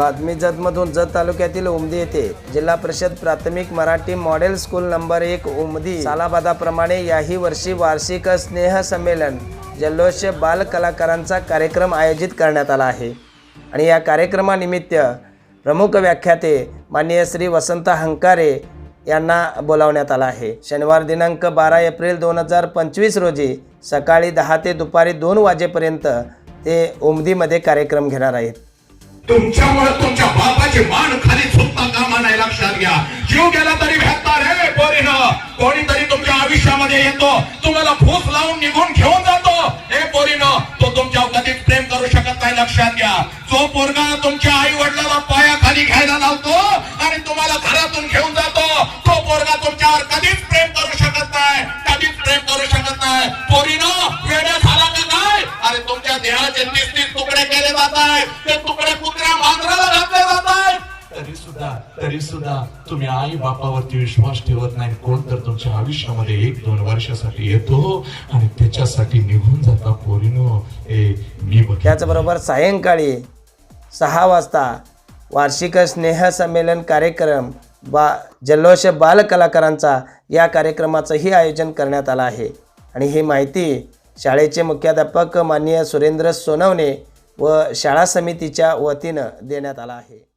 बातमी जतमधून जत तालुक्यातील उमदी येथे जिल्हा परिषद प्राथमिक मराठी मॉडेल स्कूल नंबर एक उमदी सालाबादाप्रमाणे याही वर्षी वार्षिक स्नेह संमेलन जल्लोष बाल कलाकारांचा कार्यक्रम आयोजित करण्यात आला आहे. आणि या कार्यक्रमानिमित्त प्रमुख व्याख्याते माननीय श्री वसंत हंकारे यांना बोलावण्यात आला आहे. शनिवार दिनांक बारा एप्रिल दोन हजार पंचवीस रोजी सकाळी दहा ते दुपारी दोन वाजेपर्यंत ते उमदीमध्ये कार्यक्रम घेणार आहेत. तुमच्यामुळे तुमच्या बापाची मान खाली झुकता कामा नाही लक्षात घ्या. जीव गेला तरी भेटता रे पोरीनं. कोणीतरी तुमच्या आयुष्यामध्ये येतो तुम्हाला फूस लावून निघून घेऊन जातो. हे पोरीनं तो तुमच्यावर कधीच प्रेम करू शकत नाही लक्षात घ्या. जो पोरगा तुमच्या आई वडिलाला पायाखाली घ्यायला लावतो आणि तुम्हाला घरातून घेऊन जातो तो पोरगा तुमच्यावर कधीच प्रेम करू शकत नाही कधीच प्रेम करू शकत नाही. पोरीनं वेळ झाला का काय अरे तुमच्या देहाचे तीस तीस तुकडे केले जात आहे ते तुकडे मांजराला घातले जात आहे तरी सुद्धा तरी सुद्धा तुम्ही आई बापावरती विश्वास ठेवत नाही. कोण तर तुमच्या आयुष्यामध्ये एक दोन वर्षासाठी येतो आणि त्याच्यासाठी निघून जाता पोरीनो. ए मी बघ त्याचबरोबर सायंकाळी सहा वाजता वार्षिक स्नेहसंमेलन कार्यक्रम बा जल्लोष बाल कलाकारांचा या कार्यक्रमाचंही आयोजन करण्यात आलं आहे. आणि ही माहिती शाळेचे मुख्याध्यापक माननीय सुरेंद्र सोनवणे व शाळा समितीच्या वतीनं देण्यात आला आहे.